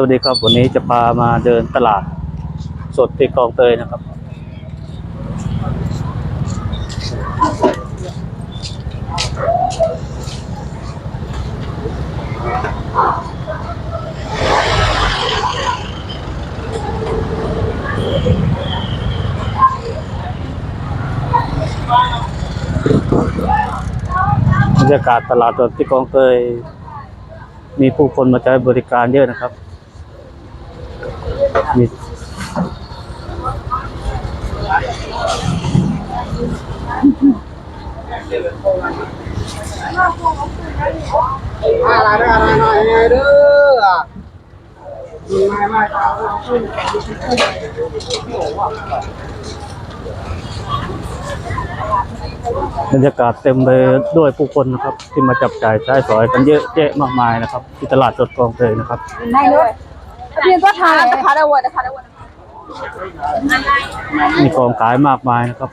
สวัสดีครับ วันนี้จะพามาเดินตลาด สดที่คลองเตยนะครับ บรรยากาศตลาดสดที่คลองเตยมีผู้คนมาใช้บริการเยอะนะครับ มีอะไรอะไรหน่อยไงเด้อไม่ไม่ตาขึ้นบรรยากาศเต็มเลยด้วยผู้คนนะครับ ที่มาจับจ่ายใช้สอยกันเยอะแยะมากมายนะครับ ที่ตลาดสดคลองเตยนะครับได้ด้วย เพียงก็ทานแต่คาร์ดเวิร์ดแต่คาร์ดเวิร์มีของขายมากมายนะครับ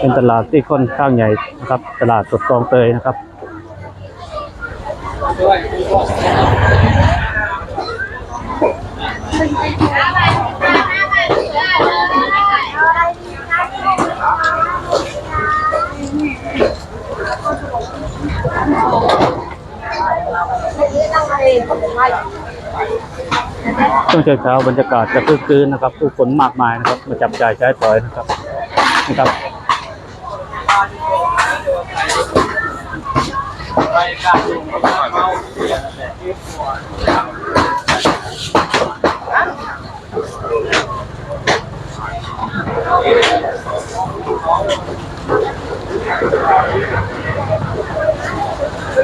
เป็นตลาดที่ค่อนข้างใหญ่นะครับ ตลาดสดคลองเตยนะครับ ช่วงเช้าๆบรรยากาศจะคึกคืนนะครับ ผู้คนมากมายนะครับ มาจับจ่ายใช้สอยนะครับนะครับ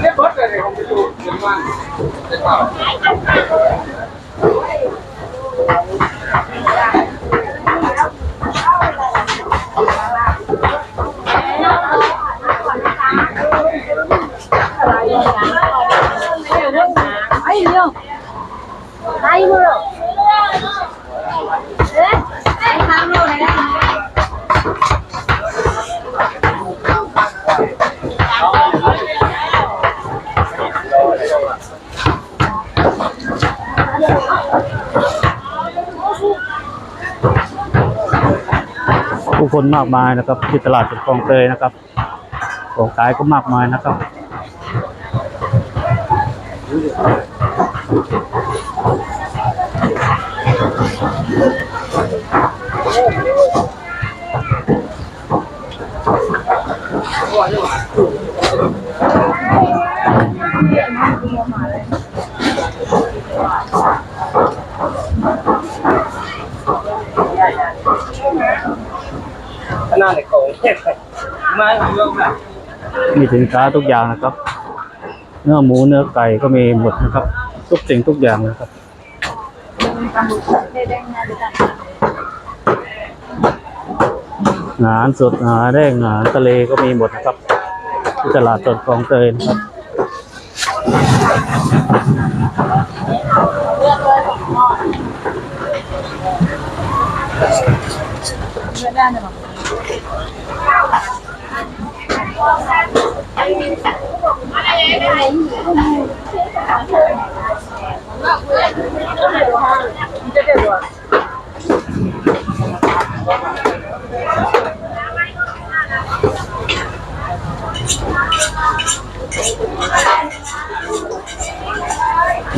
เรียกรถเลยผมจะดูเดี๋ย วมันจะต่อไอ้ ผู้คนมากมายนะครับที่ตลาดสดคลองเตยนะครับของขายก็มากมายนะครับขาดไหนโกงมาเรื่องแบบมีสินค้าทุกอย่างนะครับ เนื้อหมูเนื้อไก่ก็มีหมดนะครับ ทุกสิ่งทุกอย่างนะครับอาหารสดอาหารแห้งอาหารทะเลก็มีหมดนะครับที่ตลาดสดคลองเตยนะครับไม่ได้เลยหรอนี่ครับปลาดุกก็มี น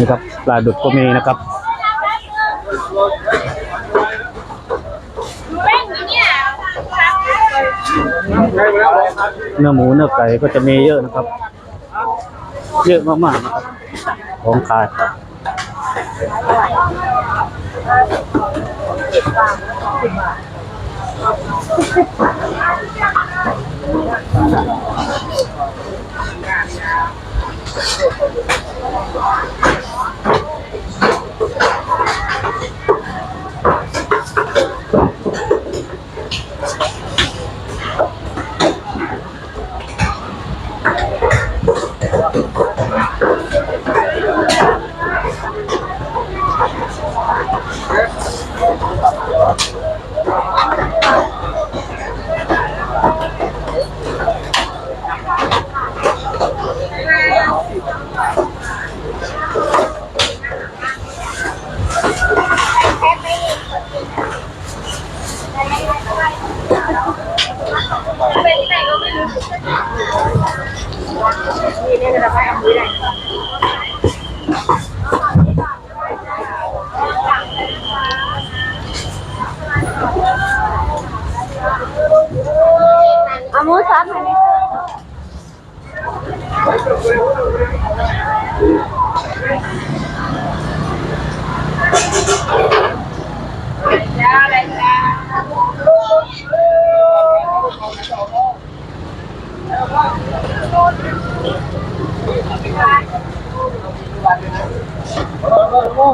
ี่ครับปลาดุกก็มีนะครับ เนื้อหมูเนื้อไก่ก็จะมีเยอะนะครับ เยอะมากๆนะครับของขายเที่นี่เนี่จะไปเอามือไหนอามูซับไหม Ano mo?